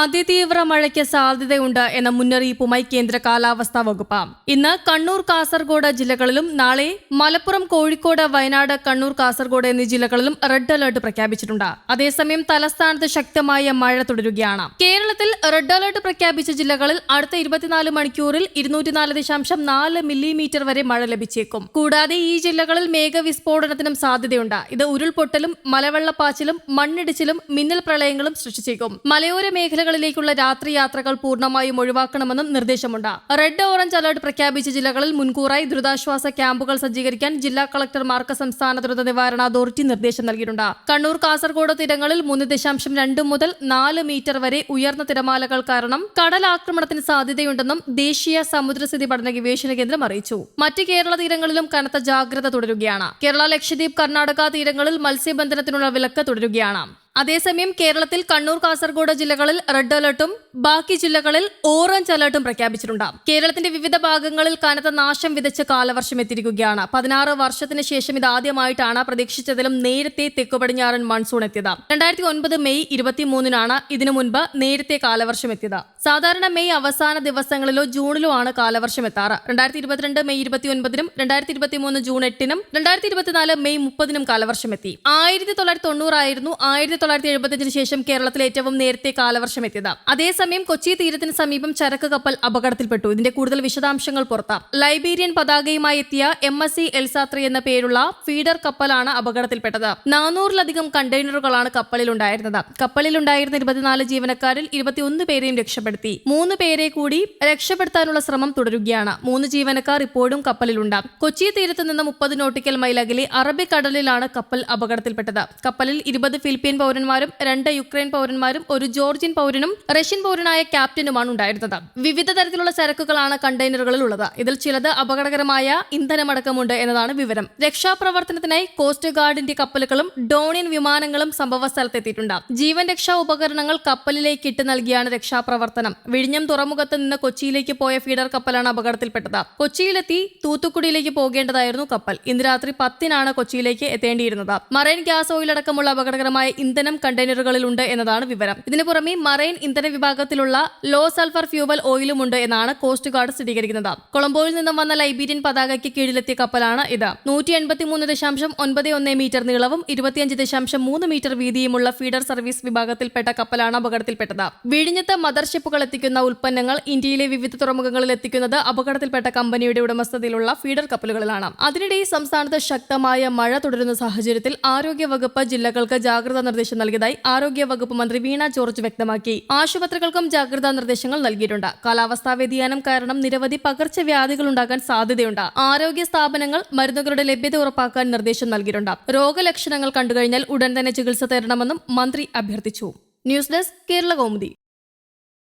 അതിതീവ്ര മഴയ്ക്ക് സാധ്യതയുണ്ട് എന്ന മുന്നറിയിപ്പുമായി കേന്ദ്ര കാലാവസ്ഥാ വകുപ്പ്. ഇന്ന് കണ്ണൂർ കാസർഗോഡ് ജില്ലകളിലും നാളെ മലപ്പുറം കോഴിക്കോട് വയനാട് കണ്ണൂർ കാസർഗോഡ് എന്നീ ജില്ലകളിലും റെഡ് അലർട്ട് പ്രഖ്യാപിച്ചിട്ടുണ്ട്. അതേസമയം തലസ്ഥാനത്ത് ശക്തമായ മഴ തുടരുകയാണ്. കേരളത്തിൽ റെഡ് അലർട്ട് പ്രഖ്യാപിച്ച ജില്ലകളിൽ അടുത്ത ഇരുപത്തിനാല് മണിക്കൂറിൽ ഇരുന്നൂറ്റിനാല് ദശാംശം നാല് മില്ലിമീറ്റർ വരെ മഴ ലഭിച്ചേക്കും. കൂടാതെ ഈ ജില്ലകളിൽ മേഘവിസ്ഫോടനത്തിനും സാധ്യതയുണ്ട്. ഇത് ഉരുൾപൊട്ടലും മലവെള്ളപ്പാച്ചിലും മണ്ണിടിച്ചിലും മിന്നൽ പ്രളയങ്ങളും സൃഷ്ടിച്ചേക്കും. മലയോര മേഖലകളിലേക്കുള്ള രാത്രി യാത്രകൾ പൂർണമായും ഒഴിവാക്കണമെന്നും നിർദ്ദേശമുണ്ട്. റെഡ് ഓറഞ്ച് അലർട്ട് പ്രഖ്യാപിച്ച ജില്ലകളിൽ മുൻകൂറായി ദുരിതാശ്വാസ ക്യാമ്പുകൾ സജ്ജീകരിക്കാൻ ജില്ലാ കളക്ടർമാർക്ക് സംസ്ഥാന ദുരന്ത നിവാരണ അതോറിറ്റി നിർദ്ദേശം നൽകിയിട്ടുണ്ട്. കണ്ണൂർ കാസർഗോഡ് തീരങ്ങളിൽ മൂന്ന് ദശാംശം രണ്ട് മുതൽ നാല് മീറ്റർ വരെ ഉയർന്ന തിരമാലകൾ കാരണം കടലാക്രമണത്തിന് സാധ്യതയുണ്ടെന്നും ദേശീയ സമുദ്രസ്ഥിതി പഠന ഗവേഷണ കേന്ദ്രം അറിയിച്ചു. മറ്റ് കേരള തീരങ്ങളിലും കനത്ത ജാഗ്രത തുടരുകയാണ്. കേരള ലക്ഷദ്വീപ് കർണാടക തീരങ്ങളിൽ മത്സ്യബന്ധനത്തിനുള്ള വിലക്ക് തുടരുകയാണ്. അതേസമയം കേരളത്തിൽ കണ്ണൂർ കാസർഗോഡ് ജില്ലകളിൽ റെഡ് അലർട്ടും ബാക്കി ജില്ലകളിൽ ഓറഞ്ച് അലർട്ടും പ്രഖ്യാപിച്ചിട്ടുണ്ട്. കേരളത്തിന്റെ വിവിധ ഭാഗങ്ങളിൽ കനത്ത നാശം വിതച്ച കാലവർഷം എത്തിയിരിക്കുകയാണ്. പതിനാറ് വർഷത്തിന് ശേഷം ഇതാദ്യമായിട്ടാണ് പ്രതീക്ഷിച്ചതിലും നേരത്തെ തെക്കു പടിഞ്ഞാറൻ മൺസൂൺ എത്തിയത്. രണ്ടായിരത്തി ഒൻപത് മെയ് ഇരുപത്തിമൂന്നിനാണ് ഇതിനു മുൻപ് നേരത്തെ കാലവർഷം എത്തിയത്. സാധാരണ മെയ് അവസാന ദിവസങ്ങളിലോ ജൂണിലോ ആണ് കാലവർഷം എത്താറ്. രണ്ടായിരത്തി ഇരുപത്തിരണ്ട് മെയ് ഇരുപത്തി ഒൻപതിനും രണ്ടായിരത്തി ഇരുപത്തിമൂന്ന് ജൂൺ എട്ടിനും രണ്ടായിരത്തി ഇരുപത്തിനാല് മെയ് മുപ്പതിനും കാലവർഷം എത്തി. ആയിരത്തി തൊള്ളായിരത്തി തൊണ്ണൂറായിരുന്നു ആയിരത്തി തൊള്ളായിരത്തി എഴുപത്തിയഞ്ചിന് ശേഷം കേരളത്തിൽ ഏറ്റവും നേരത്തെ കാലവർഷം എത്തിയത്. അതേസമയം കൊച്ചി തീരത്തിന് സമീപം ചരക്ക് കപ്പൽ അപകടത്തിൽപ്പെട്ടു. ഇതിന്റെ കൂടുതൽ വിശദാംശങ്ങൾ പുറത്ത്. ലൈബീരിയൻ പതാകയുമായി എത്തിയ എം എസ് സി എൽസാത്രി എന്ന പേരുള്ള ഫീഡർ കപ്പലാണ് അപകടത്തിൽപ്പെട്ടത്. നാനൂറിലധികം കണ്ടെയ്നറുകളാണ് കപ്പലിലുണ്ടായിരുന്നത്. കപ്പലിലുണ്ടായിരുന്ന ഇരുപത്തിനാല് ജീവനക്കാരിൽ ഇരുപത്തിയൊന്ന് പേരെയും രക്ഷപ്പെടുത്തി. മൂന്ന് പേരെ കൂടി രക്ഷപ്പെടുത്താനുള്ള ശ്രമം തുടരുകയാണ്. മൂന്ന് ജീവനക്കാർ ഇപ്പോഴും കപ്പലിലുണ്ട്. കൊച്ചി തീരത്ത് നിന്ന് മുപ്പത് നോട്ടിക്കൽ മൈൽ അകലെ അറബിക്കടലിലാണ് കപ്പൽ അപകടത്തിൽപ്പെട്ടത്. കപ്പലിൽ ഇരുപത് ഫിലിപ്പീൻ പൗരന്മാരും രണ്ട് യുക്രൈൻ പൗരന്മാരും ഒരു ജോർജിയൻ പൗരനും റഷ്യൻ പൗരനായ ക്യാപ്റ്റനുമാണ് ഉണ്ടായിരുന്നത്. വിവിധ തരത്തിലുള്ള ചരക്കുകളാണ് കണ്ടെയ്നറുകളിൽ ഉള്ളത് ഇതിൽ ചിലത് അപകടകരമായ ഇന്ധനമടക്കമുണ്ട് എന്നതാണ് വിവരം. രക്ഷാപ്രവർത്തനത്തിനായി കോസ്റ്റ് ഗാർഡിന്റെ കപ്പലുകളും ഡോണിയൻ വിമാനങ്ങളും സംഭവ സ്ഥലത്തെത്തിയിട്ടുണ്ട്. ജീവൻ രക്ഷാ ഉപകരണങ്ങൾ കപ്പലിലേക്ക് ഇട്ട് നൽകിയാണ് രക്ഷാപ്രവർത്തനം. വിഴിഞ്ഞം തുറമുഖത്ത് നിന്ന് കൊച്ചിയിലേക്ക് പോയ ഫീഡർ കപ്പലാണ് അപകടത്തിൽപ്പെട്ടത്. കൊച്ചിയിലെത്തി തൂത്തുക്കുടിയിലേക്ക് പോകേണ്ടതായിരുന്നു കപ്പൽ. ഇന്ന് രാത്രി പത്തിനാണ് കൊച്ചിയിലേക്ക് എത്തേണ്ടിയിരുന്നത്. മറൈൻ ഗ്യാസ് ഓയിൽ അടക്കമുള്ള അപകടകരമായ ഇന്ധനം കണ്ടെയ്നറുകളിലുണ്ട് എന്നതാണ് വിവരം. ഇതിനു പുറമെ മറൈൻ ഇന്ധന വിഭാഗത്തിലുള്ള ലോ സൾഫർ ഫ്യൂവൽ ഓയിലുമുണ്ട് എന്നാണ് കോസ്റ്റ് ഗാർഡ് സ്ഥിരീകരിക്കുന്നത്. കൊളംബോയിൽ നിന്നും വന്ന ലൈബീരിയൻ പതാകയ്ക്ക് കീഴിലെത്തിയ കപ്പലാണ് ഇത്. നൂറ്റി എൺപത്തിമൂന്ന് ദശാംശം ഒൻപത് ഒന്ന് മീറ്റർ നീളവും ഇരുപത്തിയഞ്ച് ദശാംശം മൂന്ന് മീറ്റർ വീതിയുമുള്ള ഫീഡർ സർവീസ് വിഭാഗത്തിൽപ്പെട്ട കപ്പലാണ് അപകടത്തിൽപ്പെട്ടത്. വിഴിഞ്ഞത്ത് മദർഷിപ്പുകൾ എത്തിക്കുന്ന ഉൽപ്പന്നങ്ങൾ ഇന്ത്യയിലെ വിവിധ തുറമുഖങ്ങളിൽ എത്തിക്കുന്നത് അപകടത്തിൽപ്പെട്ട കമ്പനിയുടെ ഉടമസ്ഥതയിലുള്ള ഫീഡർ കപ്പലുകളിലാണ്. അതിനിടെ സംസ്ഥാനത്ത് ശക്തമായ മഴ തുടരുന്ന സാഹചര്യത്തിൽ ആരോഗ്യവകുപ്പ് ജില്ലകൾക്ക് ജാഗ്രതാ നിർദ്ദേശം നൽകിയതായി ആരോഗ്യവകുപ്പ് മന്ത്രി വീണ ജോർജ് വ്യക്തമാക്കി. ആശുപത്രികൾക്കും ജാഗ്രതാ നിർദ്ദേശങ്ങൾ നൽകിയിട്ടുണ്ട്. കാലാവസ്ഥാ വ്യതിയാനം കാരണം നിരവധി പകർച്ചവ്യാധികൾ ഉണ്ടാകാൻ സാധ്യതയുണ്ട്. ആരോഗ്യ സ്ഥാപനങ്ങൾ മരുന്നുകളുടെ ലഭ്യത ഉറപ്പാക്കാൻ നിർദ്ദേശം നൽകിയിട്ടുണ്ട്. രോഗലക്ഷണങ്ങൾ കണ്ടുകഴിഞ്ഞാൽ ഉടൻ തന്നെ ചികിത്സ തേടണമെന്നും മന്ത്രി അഭ്യർത്ഥിച്ചു. News desk Kerala Kaumudi